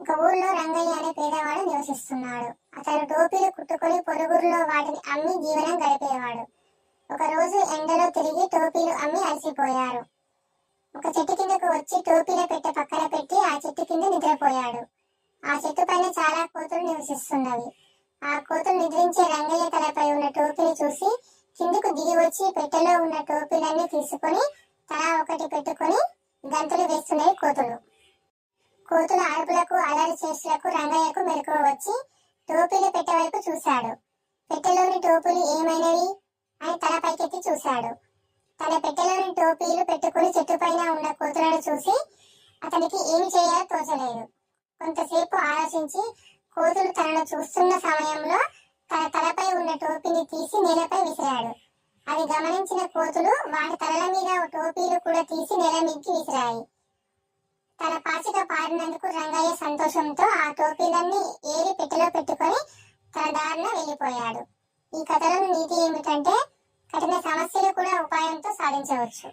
ఒక ఊర్లో రంగయ్య అనే పేదవాడు నివసిస్తున్నాడు. అతను టోపీలు కుట్టుకొని పొరుగురులో వాటిని అమ్మి జీవనం గడిపేవాడు. ఒక రోజు ఎండలో తిరిగి టోపీలు అమ్మి అలసిపోయారు. ఒక చెట్టు కిందకు వచ్చి టోపీల పెట్టె పక్కన పెట్టి ఆ చెట్టు కింద నిద్రపోయాడు. ఆ చెట్టు పైన చాలా కోతులు నివసిస్తున్నవి. ఆ కోతులు నిద్రించే రంగయ్య తలపై ఉన్న టోపీని చూసి కిందకు దిగి వచ్చి పెట్టెలో ఉన్న టోపీలన్నీ తీసుకొని తలా ఒకటి పెట్టుకొని కోతుల అరుపులకు అలరి చేష్టలకు రంగయ్యకు మెలకువ వచ్చి టోపీలు పెట్టె వైపు చూశాడు. పెట్టెలోని టోపీలు ఏమైనవి అని తల పైకెత్తి చూశాడు. తన పెట్టెలోని టోపీలు పెట్టుకుని చెట్టు పైన ఉన్న కోతులను చూసి అతనికి ఏమి చేయాలో తోచలేదు. కొంతసేపు ఆలోచించి కోతులు తనను చూస్తున్న సమయంలో తన తలపై ఉన్న టోపీని తీసి నేలపై విసిరాడు. అది గమనించిన కోతులు వాటి తలల మీద టోపీలు కూడా తీసి నేల మీదకి విసిరాయి. అన్నందుకు రంగయ్య సంతోషంతో ఆ టోపీలన్నీ ఏరి పెట్టెలో పెట్టుకొని తన దారిన వెళ్ళిపోయాడు. ఈ కథలో నీతి ఏమిటంటే కఠిన సమస్యలు కూడా ఉపాయంతో సాధించవచ్చు.